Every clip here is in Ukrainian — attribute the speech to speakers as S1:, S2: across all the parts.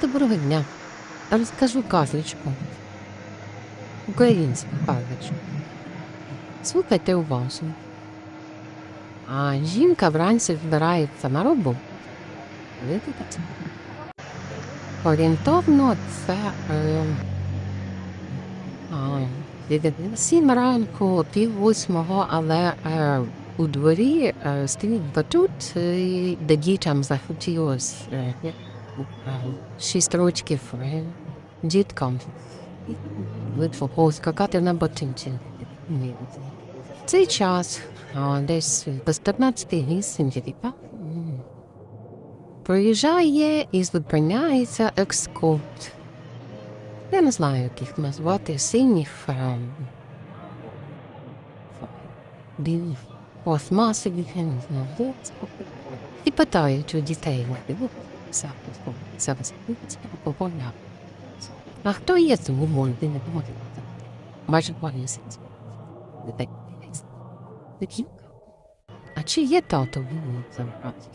S1: Доброго дня. Розкажу казочку. Українську казочку. Слухайте уважно. А жінка вранці збирається на роботу. Видите? Орієнтовно це е, сім ранку, пів восьмого, але е, у дворі е, стоїть батут, е, де дітям захотілося е, е, шість років е, діткам видно поскакати на. В цей час, десь без 15 вісім дітей, Приїжджає і зупиняється екскорт. Я не знаю, як їх назвати, синіх, пластмасових, я не знаю. І питають у дітей, «Ну, це, це, це, це, попоня. А хто є цьому молоді, не може. Майже два місяці. Такі. А чи є тато він забрати?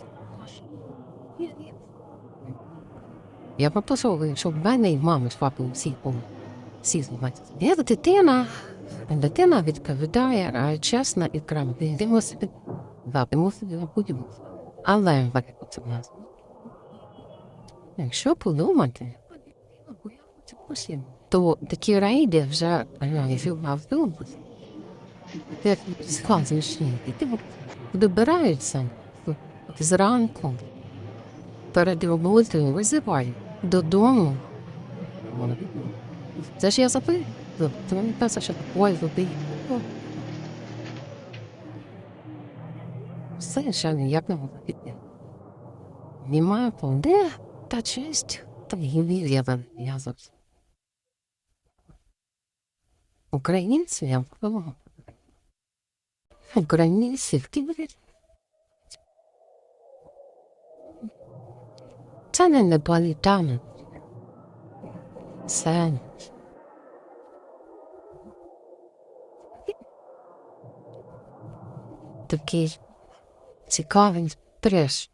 S1: Я попросив, щоб в мене і в мами з папою всі були. Всі знімаються. Я дитина. Дитина відповідає чесно і грамотно. Ти мусить дати, мусить будемо. Але як це в нас. Якщо подумати, то такі рейди вже мав думати. Ти добираються зранку перед роботою визивай додому. Це ж я що ой, забив. Все ще ніяк не можу піти. Немає де та честь, та гівір я зав'язав. Українці я впливав. Українці в кібері. Це не неполітами. Це такий цікавий треш.